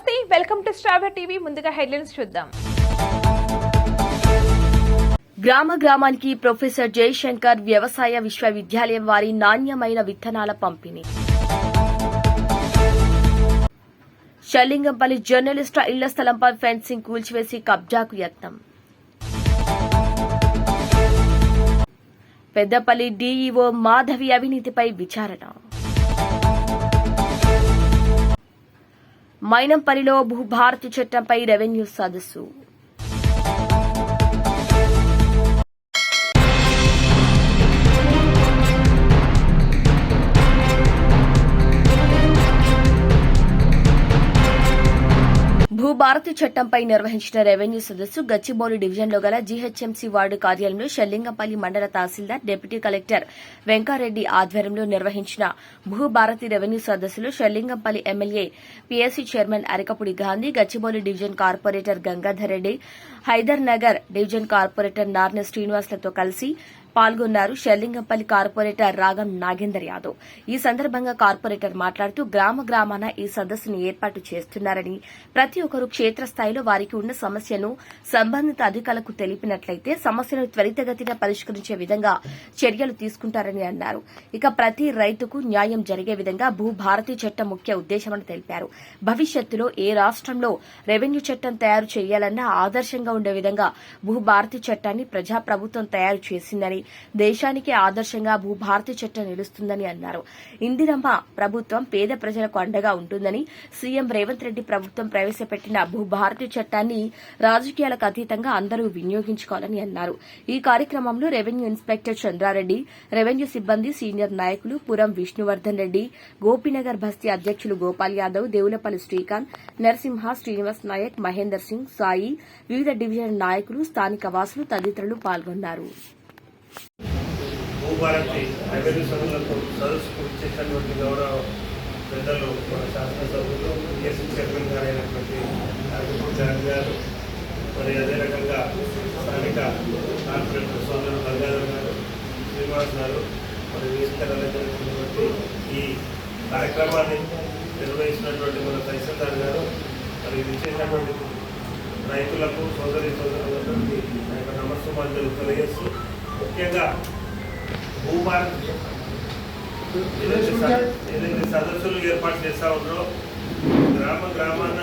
నమస్తే welcome to స్ట్రాబెర్ TV. ముందుగా హెడ్లైన్స్ చూద్దాం. గ్రామ గ్రామానికి ప్రొఫెసర్ జయశంకర్ వ్యవసాయ విశ్వవిద్యాలయం వారి నాణ్యమైన విత్తనాల పంపిణీ. షల్లింగంపల్లి జర్నలిస్టు ఇళ్ళ స్థలంపై ఫెన్సింగ్ కూల్చివేసి కబ్జాకు యత్నం. పెద్దపల్లి డీఈఓ మాధవి అవినీతిపై విచారణ. మైనంపల్లిలో భూభారతి చట్టంపై రెవెన్యూ సదస్సు. భూభారతి చట్టంపై నిర్వహించిన రెవెన్యూ సదస్సు గచ్చిబౌలి డివిజన్లో గల జీహెచ్ఎంసీ వార్డు కార్యాలయంలో షెల్లింగంపల్లి మండల తహసీల్దార్ డిప్యూటీ కలెక్టర్ వెంకారెడ్డి ఆధ్వర్యంలో నిర్వహించిన భూభారతి రెవెన్యూ సదస్సులో Serilingampally MLA PSC chairman Arikapudi Gandhi Gachibowli division corporator Gangadhar Reddy Hyder Nagar division corporator Narne శ్రీనివాసులతో కలిసి పాల్గొన్నారు. షెల్లింగంపల్లి కార్పొరేటర్ రాగం నాగేందర్ యాదవ్. ఈ సందర్భంగా కార్పొరేటర్ మాట్లాడుతూ గ్రామ గ్రామాన ఈ సదస్సును ఏర్పాటు చేస్తున్నారని ప్రతి ఒక్కరూ క్షేత్రస్థాయిలో వారికి ఉన్న సమస్యను సంబంధిత అధికారులకు తెలిపినట్లయితే సమస్యను త్వరితగతిన పరిష్కరించే విధంగా చర్యలు తీసుకుంటారని అన్నారు. ఇక ప్రతి రైతుకు న్యాయం జరిగే విధంగా భూభారతి చట్టం ముఖ్య ఉద్దేశమని తెలిపారు. భవిష్యత్తులో ఏ రాష్ట్రంలో రెవెన్యూ చట్టం తయారు చేయాలన్నా ఆదర్శంగా ఉండే విధంగా భూభారతి చట్టాన్ని ప్రజాప్రభుత్వం తయారు చేసిందని దేశానికి ఆదర్శంగా భూభారతి చట్టం నిలుస్తుందని అన్నారు. ఇందిరమ్మ ప్రభుత్వం పేద ప్రజలకు అండగా ఉంటుందని సీఎం రేవంత్ రెడ్డి ప్రభుత్వం ప్రవేశపెట్టిన భూభారతి చట్టాన్ని రాజకీయాలకు అతీతంగా అందరూ వినియోగించుకోవాలని అన్నారు. ఈ కార్యక్రమంలో రెవెన్యూ ఇన్స్పెక్టర్ చంద్రారెడ్డి రెవెన్యూ సిబ్బంది సీనియర్ నాయకులు పురం విష్ణువర్ధన్ రెడ్డి గోపీనగర్ బస్తీ అధ్యక్షులు గోపాల్ యాదవ్ దేవులపల్లి శ్రీకాంత్ నరసింహ శ్రీనివాస్ నాయక్ మహేందర్ సింగ్ సాయి వివిధ డివిజన్ నాయకులు స్థానిక వాసులు తదితరులు పాల్గొన్నారు. భూభారతి రెవెన్యూ సభలకు సదస్సుకు ఇచ్చేటటువంటి గౌరవ పెద్దలు మన శాసనసభ్యులు ఎస్సీ చైర్మన్ గారు అయినటువంటి అరవింద్ గారి గారు మరి అదే రకంగా స్థానిక కార్పొరేటర్ సోదరు గంగాధర్ గారు శ్రీనివాస్ గారు మరి విస్తరణటువంటి ఈ కార్యక్రమాన్ని నిర్వహించినటువంటి మన తహసీల్దార్ గారు మరి ఇది చేసినటువంటి రైతులకు సోదరి సోదరులకు నా యొక్క నమస్సుమాంజలు తెలియజేస్తూ ముఖ్యంగా భూభారతి ఏదైతే సదస్సులు ఏర్పాటు చేస్తా ఉన్నారో గ్రామ గ్రామాన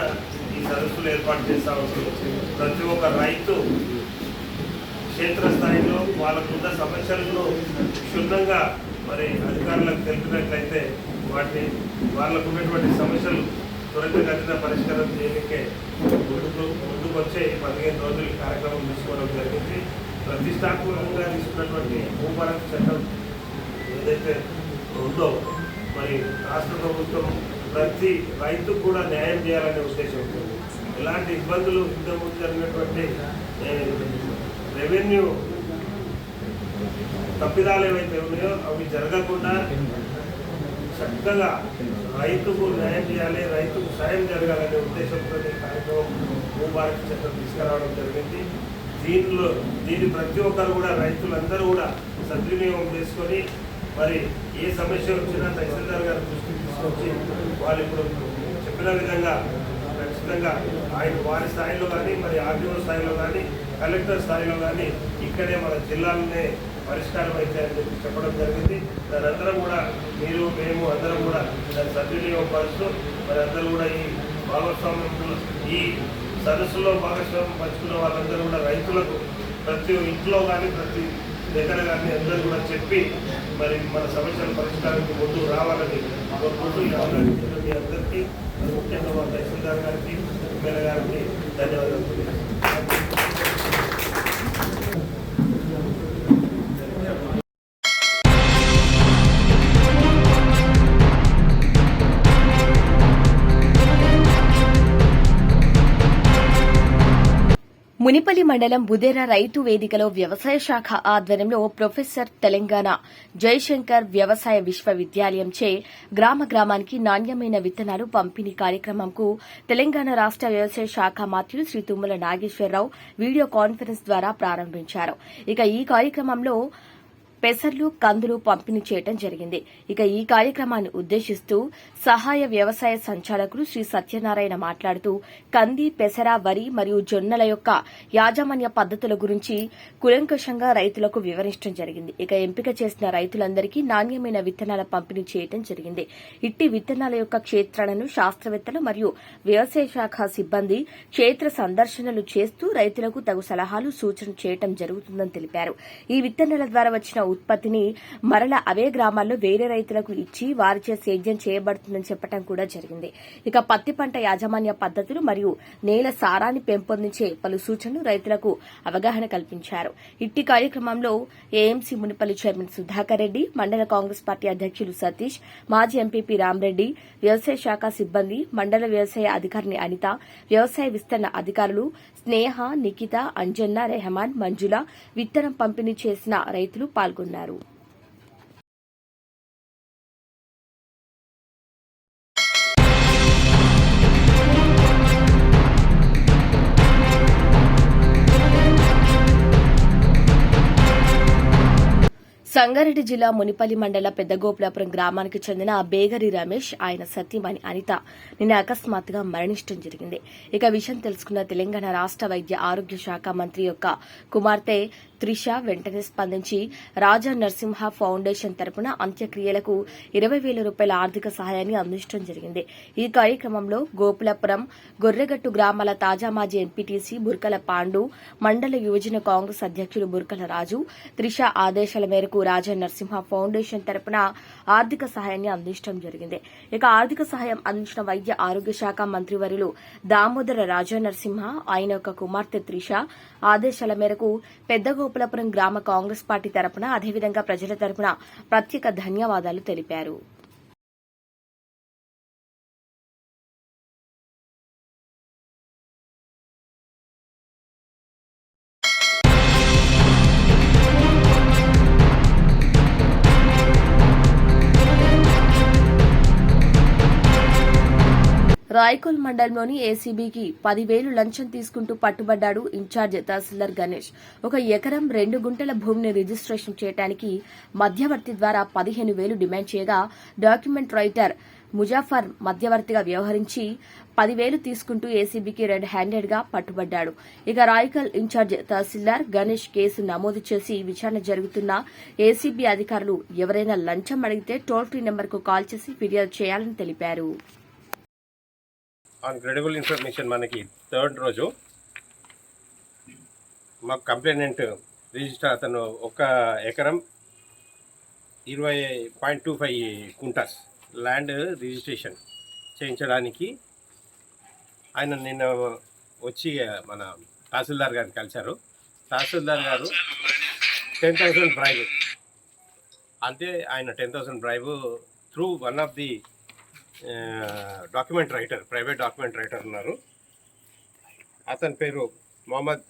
ఈ సదస్సులు ఏర్పాటు చేస్తా ఉన్నారు ప్రతి ఒక్క రైతు క్షేత్రస్థాయిలో వాళ్ళకున్న సమస్యలను క్షుణ్ణంగా మరి అధికారులకు తెలిపినట్లయితే వాటిని వాళ్ళకు ఉన్నటువంటి సమస్యలు త్వరితగతిన పరిష్కారం చేయడానికే ముందుకు ముందుకు వచ్చే ఈ పదిహేను రోజులు కార్యక్రమం తీసుకోవడం జరిగింది. ప్రతిష్టాత్మకంగా తీసుకున్నటువంటి భూభారత్ చట్టం ఏదైతే ఉందో మరి రాష్ట్ర ప్రభుత్వం ప్రతి రైతుకు కూడా న్యాయం చేయాలనే ఉద్దేశం ఉంటుంది ఎలాంటి ఇబ్బందులు ఇంతకుముందు జరిగినటువంటి రెవెన్యూ తప్పిదాలు ఏవైతే ఉన్నాయో అవి జరగకుండా చక్కగా రైతుకు న్యాయం చేయాలి రైతుకు సాయం జరగాలనే ఉద్దేశంతో ఈ కార్యక్రమం భూభారత చట్టం తీసుకురావడం జరిగింది. దీనిలో దీన్ని ప్రతి ఒక్కరు కూడా రైతులందరూ కూడా సద్వినియోగం చేసుకొని మరి ఏ సమస్య వచ్చినా తహసీల్దార్ గారు దృష్టికి తీసుకొచ్చి వాళ్ళు ఇప్పుడు చెప్పిన విధంగా ఖచ్చితంగా ఆయన వారి స్థాయిలో కానీ మరి ఆర్టీఓ స్థాయిలో కానీ కలెక్టర్ స్థాయిలో కానీ ఇక్కడే మన జిల్లాలోనే పరిష్కారం అయితే అని చెప్పి చెప్పడం జరిగింది. దాని అందరం కూడా మీరు మేము అందరం కూడా దాన్ని సద్వినియోగపరుస్తూ మరి అందరూ కూడా ఈ భాగస్వామ్యంలో ఈ సదస్సులో భాగస్వామ్యం పంచుకున్న వాళ్ళందరూ కూడా రైతులకు ప్రతి ఇంట్లో కానీ ప్రతి దగ్గర కానీ అందరూ కూడా చెప్పి మరి మన సమస్యల పరిష్కారానికి ముందుకు రావాలని కోరుకుంటూ ఈ అవకాశం మీ అందరికీ ముఖ్యంగా మా తహసీల్దార్ గారికి ఎమ్మెల్యే గారికి ధన్యవాదాలు మునిపల్లి మండలం బుదేరా రైతు వేదికలో వ్యవసాయ శాఖ ఆధ్వర్యంలో ప్రొఫెసర్ తెలంగాణ జయశంకర్ వ్యవసాయ విశ్వవిద్యాలయంచే గ్రామ గ్రామానికి నాణ్యమైన విత్తనాలు పంపిణీ కార్యక్రమంకు తెలంగాణ రాష్ట వ్యవసాయ శాఖ మంత్రులు శ్రీ తుమ్మల నాగేశ్వరరావు వీడియో కాన్ఫరెన్స్ ద్వారా ప్రారంభించారు. ఇక ఈ కార్యక్రమంలో పెసర్లు కందులు పంపిణీ చేయడం జరిగింది. ఇక ఈ కార్యక్రమాన్ని ఉద్దేశిస్తూ సహాయ వ్యవసాయ సంచాలకులు శ్రీ సత్యనారాయణ మాట్లాడుతూ కంది పెసర వరి మరియు జొన్నల యొక్క యాజమాన్య పద్ధతుల గురించి కులంకషంగా రైతులకు వివరించడం జరిగింది. ఇక ఎంపిక చేసిన రైతులందరికీ నాణ్యమైన విత్తనాల పంపిణీ చేయడం జరిగింది. ఇట్టి విత్తనాల యొక్క క్షేత్రాలను శాస్త్రవేత్తలు మరియు వ్యవసాయ శాఖ సిబ్బంది క్షేత్ర సందర్శనలు చేస్తూ రైతులకు తగు సలహాలు సూచనలు చేయడం జరుగుతుందని తెలిపారు. ఈ విత్తనాల ద్వారా వచ్చిన ఉత్పత్తిని మరల అవే గ్రామాల్లో వేరే రైతులకు ఇచ్చి వారిచే సేద్యం చేయబడుతుందని చెప్పడం కూడా జరిగింది. ఇక పత్తి పంట యాజమాన్య పద్ధతులు మరియు నేల సారాన్ని పెంపొందించే పలు సూచనలు రైతులకు అవగాహన కల్పించారు. ఇట్టి కార్యక్రమంలో ఏఎంసీ మునిపల్లి చైర్మన్ సుధాకర్ రెడ్డి మండల కాంగ్రెస్ పార్టీ అధ్యక్షులు సతీష్ మాజీ ఎంపీపీ రామ్రెడ్డి వ్యవసాయ శాఖ సిబ్బంది మండల వ్యవసాయ అధికారిని అనిత వ్యవసాయ విస్తరణ అధికారులు స్నేహ నిఖిత అంజన్న రెహమాన్ మంజుల విత్తనం పంపిణీ చేసిన రైతులు పాల్గొన్నారు. సంగారెడ్డి జిల్లా మునిపల్లి మండల పెద్దగోపులాపురం గ్రామానికి చెందిన బేగరి రమేష్ ఆయన సతీమణి అనిత నిన్న అకస్మాత్తుగా మరణించడం జరిగింది. ఇక విషయం తెలుసుకున్న తెలంగాణ రాష్ట వైద్య ఆరోగ్య శాఖ మంత్రి యొక్క కుమార్తె త్రిష వెంటనే స్పందించి రాజా నరసింహ ఫౌండేషన్ తరపున అంత్యక్రియలకు ఇరవై వేల రూపాయల ఆర్థిక సహాయాన్ని అందించడం జరిగింది. ఈ కార్యక్రమంలో గోపులపురం గొర్రెగట్టు గ్రామాల తాజా మాజీ ఎంపీటీసీ బుర్కల పాండు మండల యువజన కాంగ్రెస్ అధ్యక్షులు బుర్కల రాజు త్రిష ఆదేశాల మేరకు రాజా నరసింహ ఫౌండేషన్ తరపున ఆర్థిక సహాయాన్ని అందించడం జరిగింది. ఇక ఆర్థిక సహాయం అందించిన వైద్య ఆరోగ్య శాఖ మంత్రివర్యులు దామోదర రాజా నరసింహ ఆయన యొక్క కుమార్తె త్రిష ఆదేశాల మేరకు పెద్దగోపులపురం గ్రామ కాంగ్రెస్ పార్టీ తరపున అదేవిధంగా ప్రజల తరపున ప్రత్యేక ధన్యవాదాలు తెలిపారు. రాయకోల్ మండలంలోని ఏసీబీకి పదివేలు లంచం తీసుకుంటూ పట్టుబడ్డాడు ఇన్ఛార్జ్ తహసీల్దార్ గణేష్. ఒక ఎకరం రెండు గుంటల భూమిని రిజిస్ట్రేషన్ చేయడానికి మధ్యవర్తి ద్వారా పదిహేను వేలు డిమాండ్ చేయగా డాక్యుమెంట్ రైటర్ ముజాఫర్ మధ్యవర్తిగా వ్యవహరించి పదివేలు తీసుకుంటూ ఏసీబీకి రెడ్ హ్యాండెడ్గా పట్టుబడ్డాడు. ఇక రాయకల్ ఇన్ఛార్జ్ తహసీల్దార్ గణేష్ కేసు నమోదు చేసి విచారణ జరుగుతున్న ఏసీబీ అధికారులు ఎవరైనా లంచం అడిగితే టోల్ ఫ్రీ నెంబర్కు కాల్ చేసి ఫిర్యాదు చేయాలని తెలిపారు. ఆన్ గ్రెడబుల్ ఇన్ఫర్మేషన్ మనకి థర్డ్ రోజు మాకు కంప్లైనెంట్ రిజిస్టర్ అతను ఒక ఎకరం ఇరవై point two five guntas land registration చేయించడానికి ఆయన నిన్న వచ్చి మన తహసీల్దార్ గారిని కలిశారు. తహసీల్దార్ గారు టెన్ థౌసండ్ బ్రైబ్ అంతే ఆయన ten thousand bribe through one of the document writer private document writer ఉన్నారు. అతని పేరు మొహమ్మద్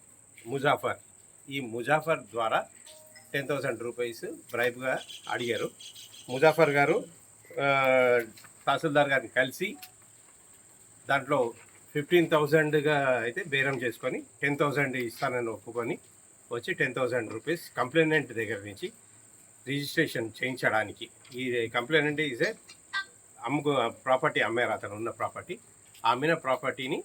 ముజాఫర్. ఈ ముజాఫర్ ద్వారా టెన్ థౌసండ్ రూపీస్ బ్రైబ్గా అడిగారు. ముజాఫర్ గారు తహసీల్దార్ గారిని కలిసి దాంట్లో ఫిఫ్టీన్ థౌజండ్గా అయితే బేరం చేసుకొని టెన్ థౌజండ్ ఇస్తానని ఒప్పుకొని వచ్చి టెన్ థౌజండ్ రూపీస్ కంప్లైనెంట్ దగ్గర నుంచి రిజిస్ట్రేషన్ చేయించడానికి. ఈ కంప్లైనెంట్ ఈజ్ ఏ అమ్ముకు ప్రాపర్టీ అమ్మారు అతను ఉన్న ప్రాపర్టీ. అమ్మిన ప్రాపర్టీని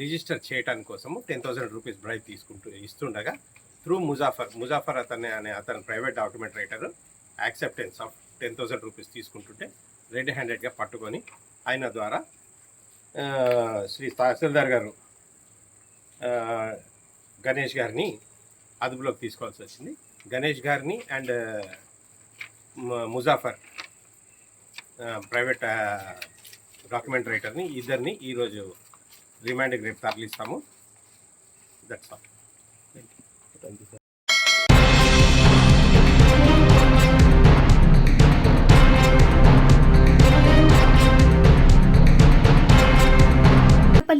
రిజిస్టర్ చేయడానికి కోసము టెన్ థౌసండ్ రూపీస్ బ్రైబ్ తీసుకుంటూ ఇస్తుండగా త్రూ ముజాఫర్ ముజాఫర్ అతనే అనే అతను private document writer acceptance of ten thousand rupees తీసుకుంటుంటే రెడ్ హ్యాండెడ్గా పట్టుకొని ఆయన ద్వారా శ్రీ తహసీల్దార్ గారు గణేష్ గారిని అదుపులోకి తీసుకోవాల్సి వచ్చింది. గణేష్ గారిని అండ్ ముజాఫర్ ప్రైవేట్ డాక్యుమెంట్ రైటర్ని ఇద్దరిని ఈరోజు రిమాండ్కి రేపు తరలిస్తాము. దట్స్ ఆల్ పల్లి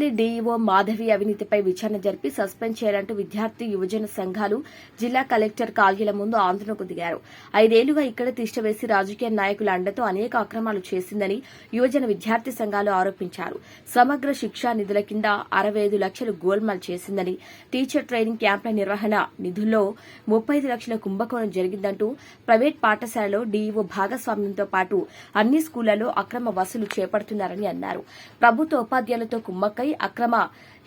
డీఈఓ డీఈఓ మాధవి అవినీతిపై విచారణ జరిపి సస్పెండ్ చేయాలంటూ విద్యార్థి యువజన సంఘాలు జిల్లా కలెక్టర్ కార్యాలయం ముందు ఆందోళనకు దిగారు. ఐదేళ్ళుగా ఇక్కడ తిష్టవేసి రాజకీయ నాయకుల అండతో అనేక అక్రమాలు చేసిందని యువజన విద్యార్థి సంఘాలు ఆరోపించారు. సమగ్ర శిక్షా నిధుల కింద అరవై ఐదు లక్షలు గోల్మాల్ చేసిందని టీచర్ ట్రైనింగ్ క్యాంపుల నిర్వహణ నిధుల్లో ముప్పై ఐదు లక్షల కుంభకోణం జరిగిందంటూ ప్రైవేట్ పాఠశాలలో డీఈఓ భాగస్వామ్యంతో పాటు అన్ని స్కూళ్ళలో అక్రమ వసూలు చేపడుతున్నారని అన్నారు. ప్రభుత్వ ఉపాధ్యాయులతో కుమ్మక్క అక్రమ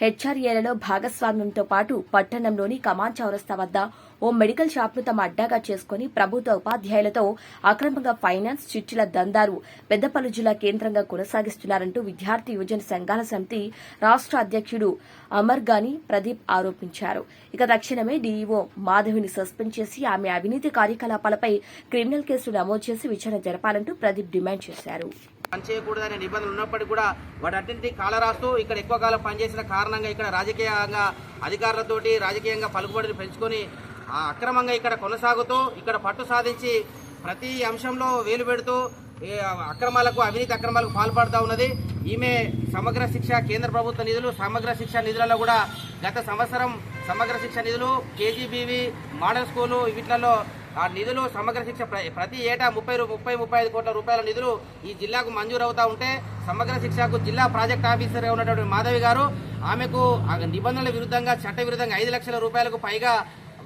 హెచ్ఆర్ఏలలో భాగస్వామ్యంతో పాటు పట్టణంలోని కమాన్ చౌరస్తా వద్ద ఓ మెడికల్ షాప్ను తమ అడ్డాగా చేసుకుని ప్రభుత్వ ఉపాధ్యాయులతో అక్రమంగా ఫైనాన్స్ చిట్టుల దందారు పెద్దపల్లి జిల్లా కేంద్రంగా కొనసాగిస్తున్నారంటూ విద్యార్థి యువజన సంఘాల సమితి రాష్ట అధ్యక్షుడు అమర్ గాని ప్రదీప్ ఆరోపించారు. ఇక తక్షణమే డీఈఓ మాధవిని సస్పెండ్ చేసి ఆమె అవినీతి కార్యకలాపాలపై క్రిమినల్ కేసులు నమోదు చేసి విచారణ జరపాలంటూ ప్రదీప్ డిమాండ్ చేశారు. పనిచేయకూడదనే నిబంధనలు ఉన్నప్పటికీ కూడా వాటన్నింటినీ కాలరాస్తూ ఇక్కడ ఎక్కువ కాలం పనిచేసిన కారణంగా ఇక్కడ రాజకీయంగా అధికారులతోటి రాజకీయంగా పలుకుబడిని పెంచుకొని అక్రమంగా ఇక్కడ కొనసాగుతూ ఇక్కడ పట్టు సాధించి ప్రతి అంశంలో వేలు పెడుతూ అక్రమాలకు అవినీతి అక్రమాలకు పాల్పడుతూ ఉన్నది. ఈమె సమగ్ర శిక్ష కేంద్ర ప్రభుత్వ నిధులు సమగ్ర శిక్ష నిధులలో కూడా గత సంవత్సరం సమగ్ర శిక్ష నిధులు కేజీబీవి మోడల్ స్కూలు వీటిలలో ఆ నిధులు సమగ్ర శిక్ష ప్ర- ప్రతి ఏటా ముప్పై ముప్పై ముప్పై ఐదు కోట్ల రూపాయల నిధులు ఈ జిల్లాకు మంజూరు అవుతా ఉంటే సమగ్ర శిక్షకు జిల్లా ప్రాజెక్ట్ ఆఫీసర్గా ఉన్నటువంటి మాధవి గారు ఆమెకు ఆ నిబంధనల విరుద్ధంగా చట్ట విరుద్ధంగా ఐదు లక్షల రూపాయలకు పైగా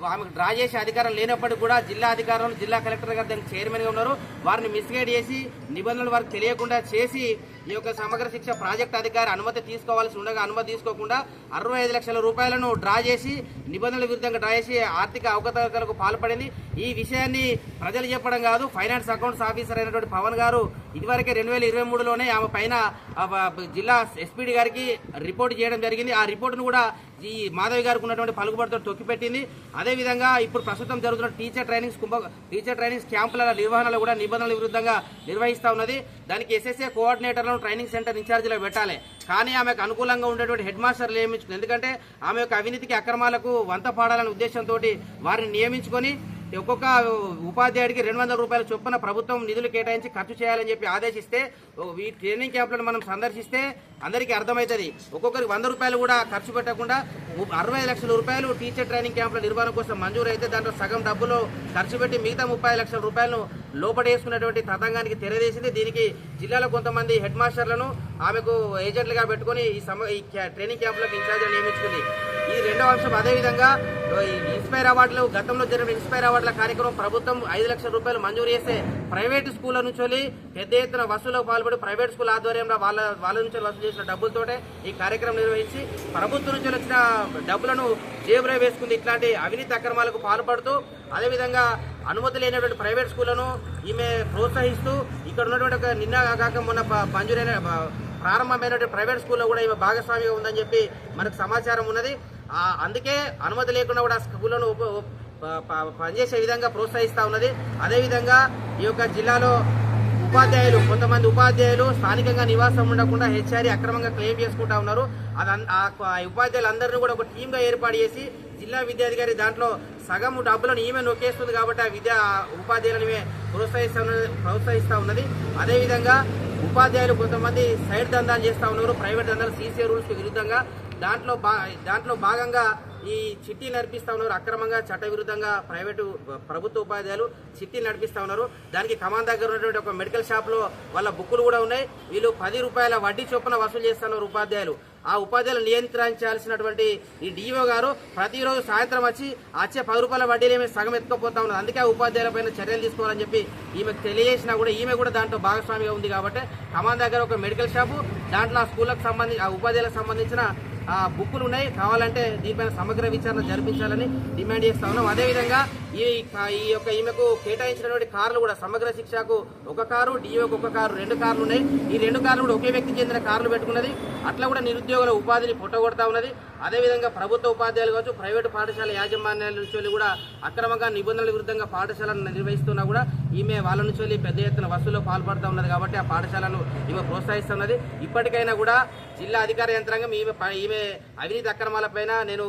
ఆమెకు డ్రా చేసే అధికారం లేనప్పటికీ కూడా జిల్లా అధికారులు జిల్లా కలెక్టర్ గారు దానికి చైర్మన్గా ఉన్నారు. వారిని మిస్గైడ్ చేసి నిబంధనలు వారికి తెలియకుండా చేసి ఈ యొక్క సమగ్ర శిక్ష ప్రాజెక్ట్ అధికారి అనుమతి తీసుకోవాల్సి ఉండగా అనుమతి తీసుకోకుండా అరవై ఐదు లక్షల రూపాయలను డ్రా చేసి నిబంధనల విరుద్ధంగా డ్రా చేసి ఆర్థిక అవకతవకలకు పాల్పడింది. ఈ విషయాన్ని ప్రజలు చెప్పడం కాదు ఫైనాన్స్ అకౌంట్స్ ఆఫీసర్ అయినటువంటి పవన్ గారు ఇదివరకే రెండు వేల ఇరవై మూడులోనే ఆమె పైన జిల్లా ఎస్పీడీ గారికి రిపోర్ట్ చేయడం జరిగింది. ఆ రిపోర్టును కూడా ఈ మాధవి గారికి ఉన్నటువంటి పలుకుబడితో తొక్కిపెట్టింది. అదేవిధంగా ఇప్పుడు ప్రస్తుతం జరుగుతున్న టీచర్ ట్రైనింగ్స్ కుంభ టీచర్ ట్రైనింగ్స్ క్యాంపుల నిర్వహణలో కూడా నిబంధనల విరుద్ధంగా నిర్వహిస్తా ఉన్నది. దానికి ఎస్ఎస్ఏ కోఆర్డినేటర్లను ట్రైనింగ్ సెంటర్ ఇన్ఛార్జీలో పెట్టాలి. కానీ ఆమెకు అనుకూలంగా ఉండేటువంటి హెడ్ మాస్టర్లు నియమించుకుని ఎందుకంటే ఆమె యొక్క అవినీతికి అక్రమాలకు వంత పాడాలనే ఉద్దేశంతో వారిని నియమించుకొని ఒక్కొక్క ఉపాధ్యాయుడికి రెండు వందల రూపాయల చొప్పున ప్రభుత్వం నిధులు కేటాయించి ఖర్చు చేయాలని చెప్పి ఆదేశిస్తే ఈ ట్రైనింగ్ క్యాంపులను మనం సందర్శిస్తే అందరికీ అర్థమవుతుంది. ఒక్కొక్కరికి వంద రూపాయలు కూడా ఖర్చు పెట్టకుండా అరవై లక్షల రూపాయలు టీచర్ ట్రైనింగ్ క్యాంపుల నిర్వహణ కోసం మంజూరు అయితే దాంట్లో సగం డబ్బులు ఖర్చు పెట్టి మిగతా ముప్పై లక్షల రూపాయలను లోపడేసుకున్నటువంటి తతంగానికి తెరదేసింది దీనికి జిల్లాలో కొంతమంది హెడ్ మాస్టర్లను ఆమెకు ఏజెంట్లుగా పెట్టుకొని ఈ సమ ఈ ట్రైనింగ్ క్యాంపులకు ఇన్ఛార్జ్ నియమించుకుంది. రెండవ అంశం. అదేవిధంగా ఇన్స్పైర్ అవార్డులు గతంలో జరిగిన ఇన్స్పైర్ అవార్డుల కార్యక్రమం ప్రభుత్వం ఐదు లక్షల రూపాయలు మంజూరు చేస్తే ప్రైవేటు స్కూళ్ళ నుంచి పెద్ద ఎత్తున వసూలకు పాల్పడి ప్రైవేట్ స్కూల్ ఆధ్వర్యంలో వాళ్ళ వాళ్ళ నుంచి వసూలు చేసిన డబ్బులతోటే ఈ కార్యక్రమం నిర్వహించి ప్రభుత్వం నుంచి వచ్చిన డబ్బులను జేబులో వేసుకుంది ఇట్లాంటి అవినీతి అక్రమాలకు పాల్పడుతూ అదేవిధంగా అనుమతి లేనటువంటి ప్రైవేట్ స్కూళ్ళను ఈమె ప్రోత్సహిస్తూ ఇక్కడ ఉన్నటువంటి నిన్న కాక మొన్న మంజూరైన ప్రారంభమైనటువంటి ప్రైవేట్ స్కూల్లో కూడా ఈమె భాగస్వామిగా ఉందని చెప్పి మనకు సమాచారం ఉన్నది. అందుకే అనుమతి లేకుండా కూడా స్కూళ్ళను పనిచేసే విధంగా ప్రోత్సహిస్తూ ఉన్నది. అదేవిధంగా ఈ యొక్క జిల్లాలో ఉపాధ్యాయులు కొంతమంది ఉపాధ్యాయులు స్థానికంగా నివాసం ఉండకుండా హెచ్ఆర్ఈ అక్రమంగా క్లెయిమ్ చేసుకుంటా ఉన్నారు. అది అన్- ఆ ఉపాధ్యాయులందరినీ కూడా ఒక టీమ్గా ఏర్పాటు చేసి జిల్లా విద్యాధికారి దాంట్లో సగం డబ్బులను ఈమె నొక్కేస్తుంది కాబట్టి ఆ విద్యా ఉపాధ్యాయులను ప్రోత్సహిస్తా ప్రోత్సహిస్తూ ఉన్నది. అదేవిధంగా ఉపాధ్యాయులు కొంతమంది సైడ్ దందాలు చేస్తూ ఉన్నారు ప్రైవేట్ దందాలు సీసీ రూల్స్కి విరుద్ధంగా. దాంట్లో బా దాంట్లో భాగంగా ఈ చిట్టి నడిపిస్తా ఉన్నారు అక్రమంగా చట్టవిరుద్ధంగా ప్రైవేటు ప్రభుత్వ ఉపాధ్యాయులు చిట్టి నడిపిస్తూ ఉన్నారు. దానికి కమాన్ దగ్గర ఉన్నటువంటి ఒక మెడికల్ షాప్లో వాళ్ళ బుక్కులు కూడా ఉన్నాయి. వీళ్ళు పది రూపాయల వడ్డీ చొప్పున వసూలు చేస్తున్నారు ఉపాధ్యాయులు. ఆ ఉపాధ్యాయులు నియంత్రించాల్సినటువంటి ఈ డిఓ గారు ప్రతిరోజు సాయంత్రం వచ్చి వచ్చే పది రూపాయల వడ్డీలు ఏమి సగం ఎత్తుకోపోతా ఉన్నది అందుకే ఉపాధ్యాయుల పైన చర్యలు తీసుకోవాలని చెప్పి ఈమెకు తెలియజేసినా కూడా ఈమె కూడా దాంట్లో భాగస్వామిగా ఉంది కాబట్టి కమాన్ దగ్గర ఒక మెడికల్ షాపు దాంట్లో ఆ స్కూళ్ళకు సంబంధించి ఆ ఉపాధ్యాయులకు సంబంధించిన ఆ బుక్కులు ఉన్నాయి. కావాలంటే దీనిపైన సమగ్ర విచారణ జరిపించాలని డిమాండ్ చేస్తా ఉన్నాం. అదేవిధంగా ఈ ఈ యొక్క ఈమెకు కేటాయించినటువంటి కార్లు కూడా సమగ్ర శిక్షకు ఒక కారు డిఓకి ఒక కారు రెండు కార్లు ఉన్నాయి. ఈ రెండు కార్లు కూడా ఒకే వ్యక్తికి చెందిన కార్లు పెట్టుకున్నది. అట్లా కూడా నిరుద్యోగుల ఉపాధిని పుట్టగొడతా ఉన్నది. అదేవిధంగా ప్రభుత్వ ఉపాధ్యాయులు కావచ్చు ప్రైవేటు పాఠశాల యాజమాన్యాల నుంచి వెళ్ళి కూడా అక్రమంగా నిబంధనల విరుద్ధంగా పాఠశాలను నిర్వహిస్తున్నా కూడా ఈమె వాళ్ళ నుంచి వెళ్ళి పెద్ద ఎత్తున వసూల్లో పాల్పడుతూ ఉన్నది కాబట్టి ఆ పాఠశాలను ఈమె ప్రోత్సహిస్తున్నది. ఇప్పటికైనా కూడా జిల్లా అధికార యంత్రాంగం ఈమె ప- ఈమె అవినీతి అక్రమాలపైన నేను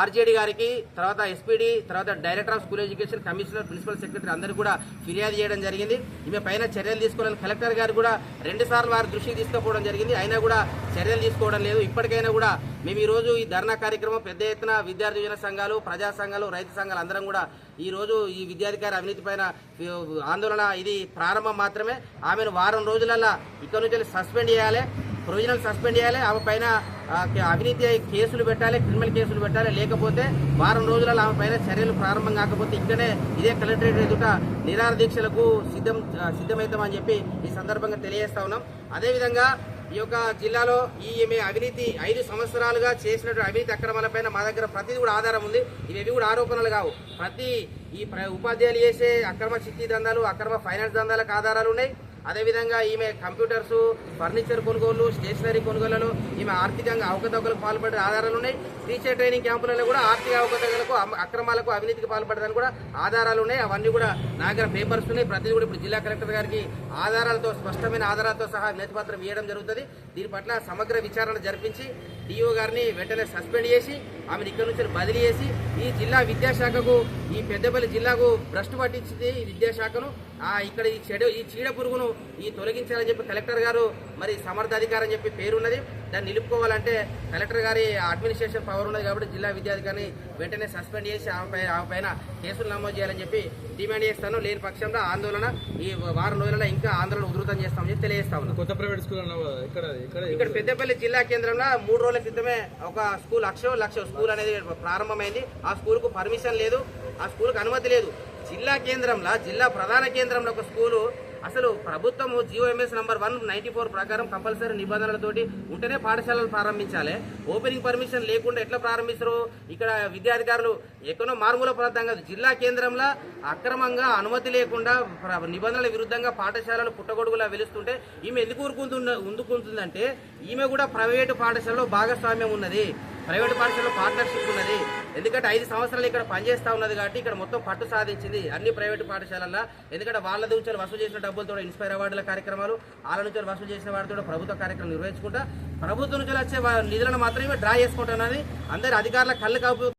ఆర్జేడీ గారికి తర్వాత ఎస్పీడీ తర్వాత director of school education commissioner principal secretary అందరూ కూడా ఫిర్యాదు చేయడం జరిగింది. ఈమె పైన చర్యలు తీసుకోవాలని కలెక్టర్ గారు కూడా రెండు సార్లు వారి దృష్టికి తీసుకుపోవడం జరిగింది. అయినా కూడా చర్యలు తీసుకోవడం లేదు. ఇప్పటికైనా కూడా మేము ఈ రోజు ఈ ధర్నా కార్యక్రమం పెద్ద ఎత్తున విద్యార్థి యువజన సంఘాలు ప్రజా సంఘాలు రైతు సంఘాలు అందరం కూడా ఈ రోజు ఈ విద్యాధికారి అవినీతి పైన ఆందోళన ఇది ప్రారంభం మాత్రమే. ఆమెను వారం రోజులల్లా ఇక్కడ నుంచి సస్పెండ్ చేయాలి. ప్రొవిజనల్ సస్పెండ్ చేయాలి ఆమె పైన అవినీతి కేసులు పెట్టాలి క్రిమినల్ కేసులు పెట్టాలి లేకపోతే వారం రోజులలో ఆమె పైన చర్యలు ప్రారంభం కాకపోతే ఇక్కడే ఇదే కలెక్టరేట్ ఎదుట నిరార దీక్షలకు సిద్ధం సిద్ధమవుతామని చెప్పి ఈ సందర్భంగా తెలియజేస్తా ఉన్నాం. అదేవిధంగా ఈ యొక్క జిల్లాలో ఈ ఈమె అవినీతి ఐదు సంవత్సరాలుగా చేసినటువంటి అవినీతి అక్రమాలపైన మా దగ్గర ప్రతిది కూడా ఆధారం ఉంది. ఇవేవి కూడా ఆరోపణలు కావు. ప్రతి ఈ ఉపాధ్యాయులు చేసే అక్రమ చిట్టి దందాలు అక్రమ ఫైనాన్స్ దందాలకు ఆధారాలు ఉన్నాయి. అదేవిధంగా ఈమె కంప్యూటర్స్ ఫర్నిచర్ కొనుగోలు స్టేషనరీ కొనుగోళ్ళలో ఈమె ఆర్థికంగా అవకతవకలకు పాల్పడే ఆధారాలు ఉన్నాయి. టీచర్ ట్రైనింగ్ క్యాంపులలో కూడా ఆర్థిక అవకతవకలకు అక్రమాలకు అవినీతికి పాల్పడడానికి కూడా ఆధారాలు ఉన్నాయి. అవన్నీ కూడా నా దగ్గర పేపర్స్ ఉన్నాయి. ప్రతిదీ కూడా ఇప్పుడు జిల్లా కలెక్టర్ గారికి ఆధారాలతో స్పష్టమైన ఆధారాలతో సహా వినతి పత్రం ఇవ్వడం జరుగుతుంది. దీని పట్ల సమగ్ర విచారణ జరిపించి డిఓ గారిని వెంటనే సస్పెండ్ చేసి ఆమెను ఇక్కడ నుంచి బదిలీ చేసి ఈ జిల్లా విద్యాశాఖకు ఈ పెద్దపల్లి జిల్లాకు భ్రష్టు పట్టించింది ఈ విద్యాశాఖను. ఇక్కడ ఈ చెడు ఈ చీడ పురుగును ఈ తొలగించాలని చెప్పి కలెక్టర్ గారు మరి సమర్థ అధికారం అని చెప్పి పేరున్నది. దాన్ని నిలుపుకోవాలంటే కలెక్టర్ గారి అడ్మినిస్ట్రేషన్ పవర్ ఉన్నది కాబట్టి జిల్లా విద్యాధికారిని వెంటనే సస్పెండ్ చేసి ఆమె పై ఆమె పైన కేసులు నమోదు చేయాలని చెప్పి డిమాండ్ చేస్తాను. లేని పక్షంలో ఆందోళన ఈ వారం రోజులలో ఇంకా ఆందోళన ఉధృతం చేస్తామని చెప్పి తెలియజేస్తా ఉన్నాను కొత్త ప్రైవేట్ స్కూల్ ఇక్కడ పెద్దపల్లి జిల్లా కేంద్రంలో మూడు రోజుల క్రితమే ఒక స్కూల్ అక్షర లక్ష స్కూల్ అనేది ప్రారంభమైంది. ఆ స్కూల్కు పర్మిషన్ లేదు. ఆ స్కూల్కు అనుమతి లేదు. జిల్లా కేంద్రంలో జిల్లా ప్రధాన కేంద్రంలో ఒక స్కూలు అసలు ప్రభుత్వం GO Ms number one ninety four ప్రకారం కంపల్సరీ నిబంధనలతోటి ఉంటేనే పాఠశాలలు ప్రారంభించాలి. ఓపెనింగ్ పర్మిషన్ లేకుండా ఎట్లా ప్రారంభిస్తారు? ఇక్కడ విద్యాధికారులు ఎక్కడో మారుమూల ప్రాంతం కాదు జిల్లా కేంద్రంలో అక్రమంగా అనుమతి లేకుండా నిబంధనల విరుద్ధంగా పాఠశాలలు పుట్టగొడుగులా వెలుస్తుంటే ఈమె ఎందుకు ఊరుకుంటుంద ఉందుకుంటుందంటే ఈమె కూడా ప్రైవేటు పాఠశాలలో భాగస్వామ్యం ఉన్నది. ప్రైవేట్ పాఠశాలలో పార్ట్నర్షిప్ ఉన్నది. ఎందుకంటే ఐదు సంవత్సరాలు ఇక్కడ పనిచేస్తా ఉన్నది కాబట్టి ఇక్కడ మొత్తం పట్టు సాధించింది. అన్ని ప్రైవేటు పాఠశాలల్లో ఎందుకంటే వాళ్ళ నుంచి వసూలు చేసిన డబ్బులతో ఇన్స్పైర్ అవార్డుల కార్యక్రమాలు వాళ్ళ నుంచి వసూలు చేసిన వాటితో ప్రభుత్వ కార్యక్రమం నిర్వహించుకుంటా. ప్రభుత్వం నుంచి వచ్చే నిధులను మాత్రమే డ్రా చేసుకుంటున్నది. అందరి అధికారుల కళ్ళు కాపు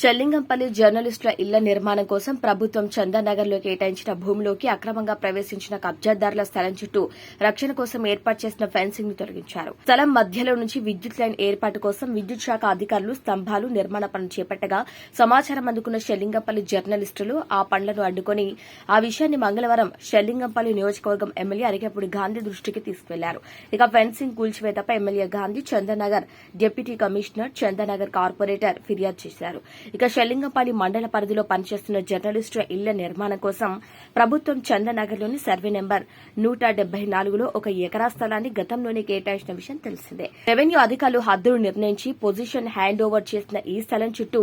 షల్లింగంపల్లి జర్నలిస్టుల ఇళ్ళ నిర్మాణం కోసం ప్రభుత్వం చందానగర్లో కేటాయించిన భూమిలోకి అక్రమంగా ప్రవేశించిన కబ్జాదారుల స్థలం చుట్టూ రక్షణ కోసం ఏర్పాటు చేసిన ఫెన్సింగ్ను తొలగించారు. స్థలం మధ్యలో నుంచి విద్యుత్ లైన్ ఏర్పాటు కోసం విద్యుత్ శాఖ అధికారులు స్తంభాలు నిర్మాణ పనులు చేపట్టగా సమాచారం అందుకున్న షెల్లింగంపల్లి జర్నలిస్టులు ఆ పనులను అడ్డుకుని ఆ విషయాన్ని మంగళవారం షెల్లింగంపల్లి నియోజకవర్గం ఎమ్మెల్యే అరిగపూడి గాంధీ దృష్టికి తీసుకెళ్ళారు ఇక fencing కూల్చివేతపై MLA Gandhi Chandanagar deputy commissioner Chandanagar corporator ఫిర్యాదు చేశారు. ఇక షెల్లింగంపల్లి మండల పరిధిలో పనిచేస్తున్న జర్నలిస్టుల ఇళ్ళ నిర్మాణం కోసం ప్రభుత్వం చందనగర్లోని సర్వే నెంబర్ నూట డెబ్బై నాలుగులో ఒక ఎకరా స్థలాన్ని గతంలోనే కేటాయించిన విషయం తెలిసిందే. రెవెన్యూ అధికారులు హద్దులు నిర్ణయించి పొజిషన్ హ్యాండ్ ఓవర్ చేసిన ఈ స్థలం చుట్టూ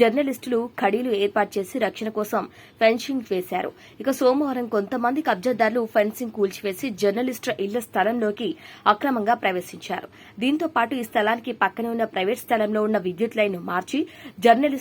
జర్నలిస్టులు ఖడీలు ఏర్పాటు చేసి రక్షణ కోసం ఫెన్సింగ్ వేశారు. ఇక సోమవారం కొంతమంది కబ్జాదారులు ఫెన్సింగ్ కూల్చివేసి జర్నలిస్టుల ఇళ్ళ స్థలంలోకి అక్రమంగా ప్రవేశించారు. దీంతో పాటు ఈ స్థలానికి పక్కనే ఉన్న ప్రైవేట్ స్థలంలో ఉన్న విద్యుత్ లైన్ మార్చి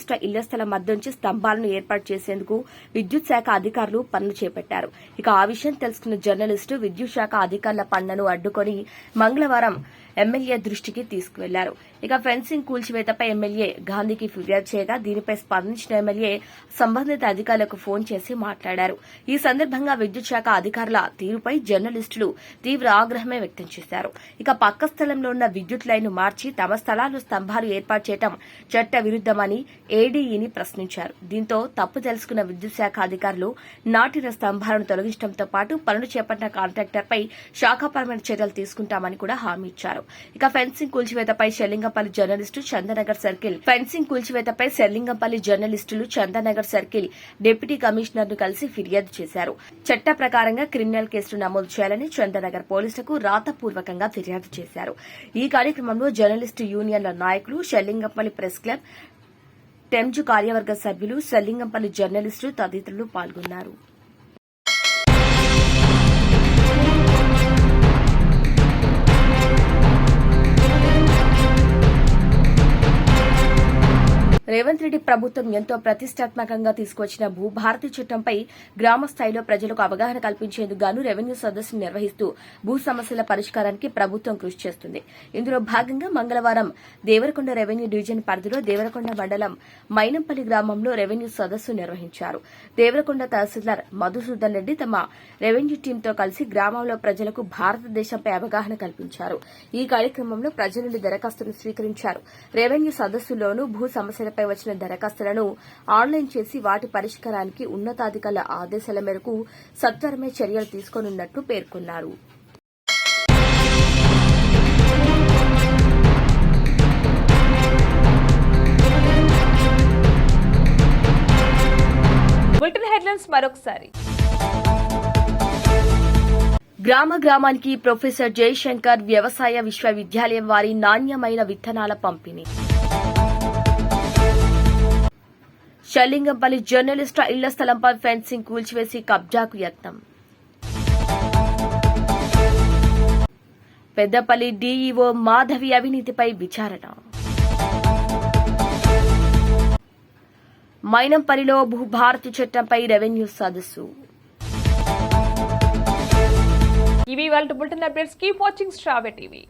రాష్ట ఇళ్ళ స్థలం మధ్య నుంచి స్తంభాలను ఏర్పాటు చేసేందుకు విద్యుత్ శాఖ అధికారులు పనులు చేపట్టారు. ఇక ఆ విషయం తెలుసుకున్న జర్నలిస్టు విద్యుత్ శాఖ అధికారుల పనులను అడ్డుకొని మంగళవారం ఎమ్మెల్యే దృష్టికి తీసుకువెళ్ళారు. ఇక ఫెన్సింగ్ కూల్చివేతపై ఎమ్మెల్యే గాంధీకి ఫిర్యాదు చేయగా దీనిపై స్పందించిన ఎమ్మెల్యే సంబంధిత అధికారులకు ఫోన్ చేసి మాట్లాడారు. ఈ సందర్భంగా విద్యుత్ శాఖ అధికారుల తీరుపై జర్నలిస్టులు తీవ్ర ఆగ్రహమే వ్యక్తం చేశారు. ఇక పక్క స్థలంలో ఉన్న విద్యుత్ లైన్ మార్చి తమ స్థలాలు స్తంభాలు ఏర్పాటు చేయడం చట్ట విరుద్దమని ఏడీఈని ప్రశ్నించారు. దీంతో తప్పు తెలుసుకున్న విద్యుత్ శాఖ అధికారులు నాటిన స్తంభాలను తొలగించడంతో పాటు పనులు చేపట్టిన కాంట్రాక్టర్పై శాఖాపరమైన చర్యలు తీసుకుంటామని కూడా హామీ ఇచ్చారు. ఇక fencing కూల్చివేతపై Serilingampally journalist Chandanagar circle. Fencing కూల్చివేతపై Serilingampally జర్నలిస్టులు చందనగర్ సర్కిల్ డిప్యూటీ కమిషనర్ను కలిసి ఫిర్యాదు చేశారు. చట్ట ప్రకారంగా క్రిమినల్ కేసులు నమోదు చేయాలని చందనగర్ పోలీసులకు రాతపూర్వకంగా ఫిర్యాదు చేశారు. ఈ కార్యక్రమంలో జర్నలిస్టు యూనియన్ల నాయకులు షెల్లింగంపల్లి ప్రెస్ క్లబ్ టెంజు కార్యవర్గ సభ్యులు షెల్లింగంపల్లి జర్నలిస్టులు తదితరులు పాల్గొన్నారు. రేవంత్ రెడ్డి ప్రభుత్వం ఎంతో ప్రతిష్టాత్మకంగా తీసుకొచ్చిన భూభారతి చట్టంపై గ్రామ స్థాయిలో ప్రజలకు అవగాహన కల్పించేందుకు గాను రెవెన్యూ సదస్సును నిర్వహిస్తూ భూ సమస్యల పరిష్కారానికి ప్రభుత్వం కృషి చేస్తుంది. ఇందులో భాగంగా మంగళవారం దేవరకొండ రెవెన్యూ డివిజన్ పరిధిలో దేవరకొండ మండలం మైనంపల్లి గ్రామంలో రెవెన్యూ సదస్సు నిర్వహించారు. దేవరకొండ తహసీల్దార్ మధుసూదన్ రెడ్డి తమ రెవెన్యూ టీంతో కలిసి గ్రామంలో ప్రజలకు భారతదేశంపై అవగాహన కల్పించారు. ఈ కార్యక్రమంలో ప్రజల నుండి దరఖాస్తును స్వీకరించారు. రెవెన్యూ సదస్సులోనూ భూ సమస్యలపై వచ్చిన దరఖాస్తులను ఆన్లైన్ చేసి వాటి పరిష్కారానికి ఉన్నతాధికారుల ఆదేశాల మేరకు సత్వరమే చర్యలు తీసుకోనున్నట్లు పేర్కొన్నారు. బులెటిన్ హెడ్లైన్స్ మరొకసారి. గ్రామ గ్రామానికి ప్రొఫెసర్ జయశంకర్ వ్యవసాయ విశ్వవిద్యాలయం వారి నాణ్యమైన విత్తనాల పంపిణీ. షల్లింగంపల్లి జర్నలిస్టు ఇళ్ళ స్థలంపై ఫెన్సింగ్ కూల్చివేసి కబ్జాకు యత్నం. పెద్దపల్లి డీఈఓ మాధవి అవినీతిపై విచారణ. మైనంపల్లిలో భూభారతి చట్టంపై రెవెన్యూ సదస్సు. ఇవి వాళ్ళ బులెటిన్ అప్డేట్స్. కీప్ వాచింగ్ స్ట్రావె టీవీ.